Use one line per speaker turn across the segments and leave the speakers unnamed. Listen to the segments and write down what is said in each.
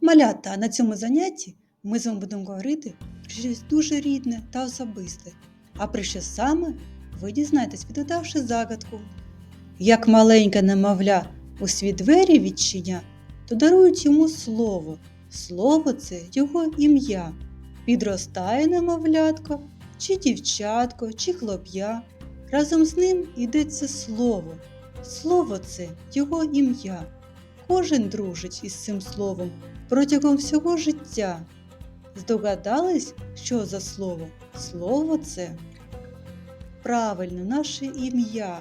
Малята, на цьому занятті ми з вами будемо говорити про щось дуже рідне та особисте. А про що саме ви дізнаєтесь, відгадавши загадку. Як маленьке немовля у світ двері відчиня, то дарують йому слово. Слово це його ім'я. Підростає немовлятко, чи дівчатко, чи хлоп'я. Разом з ним йдеться слово. Слово це його ім'я. Кожен дружить із цим словом протягом всього життя. Здогадались, що за слово? Слово це правильно наше ім'я.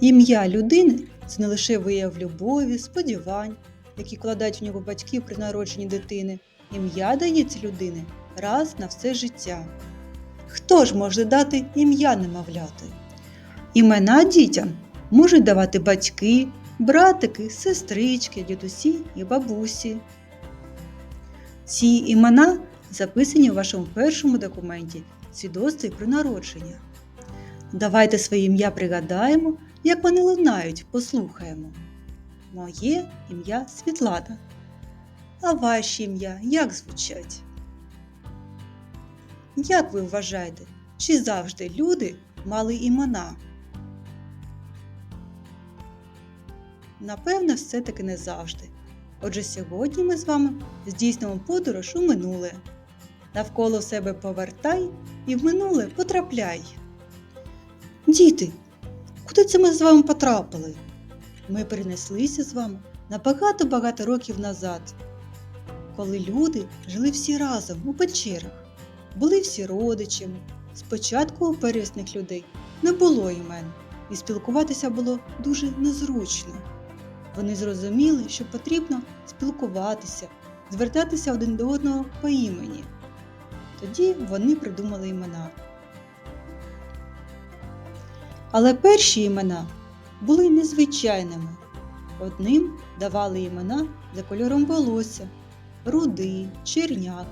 Ім'я людини це не лише вияв любові, сподівань, які кладуть в нього батьки при народженні дитини. Ім'я дається людини раз на все життя. Хто ж може дати ім'я немовляти? Імена дітям можуть давати батьки, братики, сестрички, дідусі і бабусі. Ці імена записані у вашому першому документі свідоцтві про народження. Давайте своє ім'я пригадаємо, як вони лунають, послухаємо. Моє ім'я Світлана. А ваші ім'я як звучать? Як ви вважаєте, чи завжди люди мали імена? Напевно, все-таки не завжди. Отже, сьогодні ми з вами здійснимо подорож у минуле. Навколо себе повертай і в минуле потрапляй. Діти, куди це ми з вами потрапили? Ми перенеслися з вами на багато-багато років назад, коли люди жили всі разом у печерах, були всі родичами. Спочатку у первісних людей не було імен, і спілкуватися було дуже незручно. Вони зрозуміли, що потрібно спілкуватися, звертатися один до одного по імені. Тоді вони придумали імена. Але перші імена були незвичайними. Одним давали імена за кольором волосся, рудий, черняк,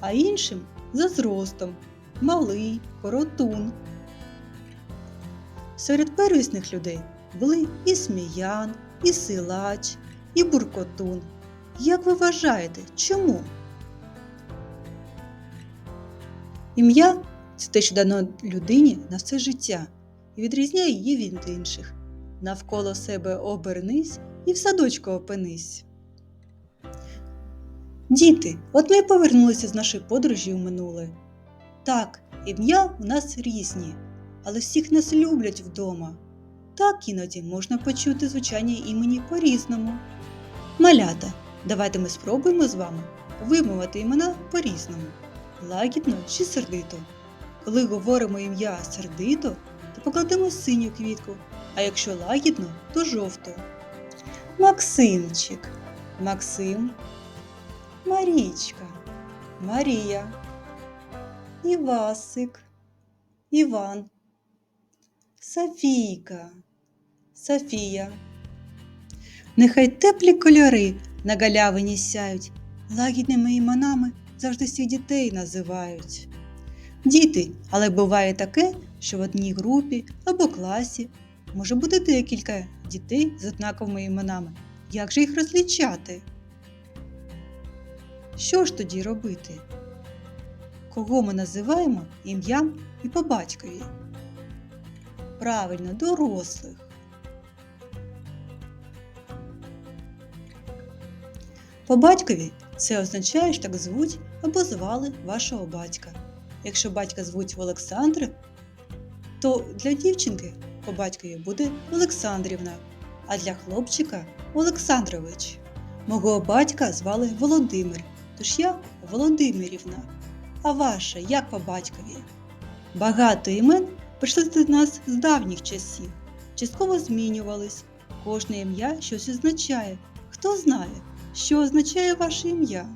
а іншим за зростом малий, коротун. Серед первісних людей були і сміян, і силач, і буркотун. Як ви вважаєте, чому? Ім'я це те, що дано людині на все життя і відрізняє її від інших. Навколо себе обернись і в садочку опинись. Діти, от ми повернулися з нашої подорожі у минуле. Так, ім'я у нас різні, але всіх нас люблять вдома. Так іноді можна почути звучання імені по-різному. Малята, давайте ми спробуємо з вами вимовити імена по-різному, лагідно чи сердито. Коли говоримо ім'я сердито, то покладемо синю квітку, а якщо лагідно, то жовту. Максимчик, Максим, Марічка, Марія, Івасик, Іван, Софійка, Софія. Нехай теплі кольори на галявині сяють, лагідними іменами завжди всіх дітей називають. Діти, але буває таке, що в одній групі або класі може бути декілька дітей з однаковими іменами. Як же їх розлічати? Що ж тоді робити? Кого ми називаємо ім'ям і по батькові? Правильно, дорослих. По батькові це означає, що так звуть або звали вашого батька. Якщо батька звуть Олександр, то для дівчинки по батькові буде Олександрівна, а для хлопчика Олександрович. Мого батька звали Володимир, тож я Володимирівна. А ваша як по батькові? Багато імен прийшли до нас з давніх часів, частково змінювались. Кожне ім'я щось означає. Хто знає, що означає ваше ім'я?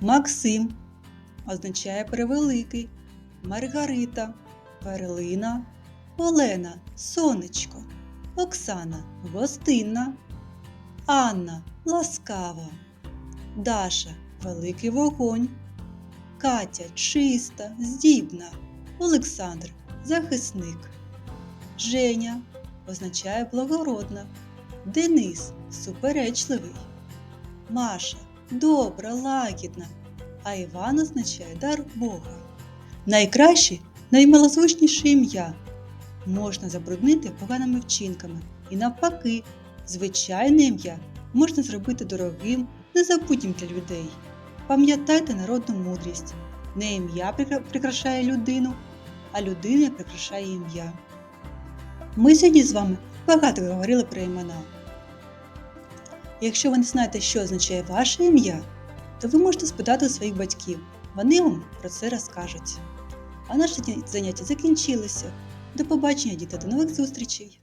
Максим означає превеликий, Маргарита, Перлина, Олена сонечко, Оксана гостинна, Анна ласкава, Даша великий вогонь, Катя чиста, здібна, Олександр захисник, Женя означає благородна, Денис суперечливий, Маша добра, лагідна, а Іван означає дар Бога. Найкраще, наймилозвучніше ім'я можна забруднити поганими вчинками, і навпаки, звичайне ім'я можна зробити дорогим, незабутнім для людей. Пам'ятайте народну мудрість. Не ім'я прикрашає людину, а людина прикрашає ім'я. Ми сьогодні з вами багато говорили про імена. Якщо ви не знаєте, що означає ваше ім'я, то ви можете спитати у своїх батьків. Вони вам про це розкажуть. А наші заняття закінчилися. До побачення, діти, до нових зустрічей!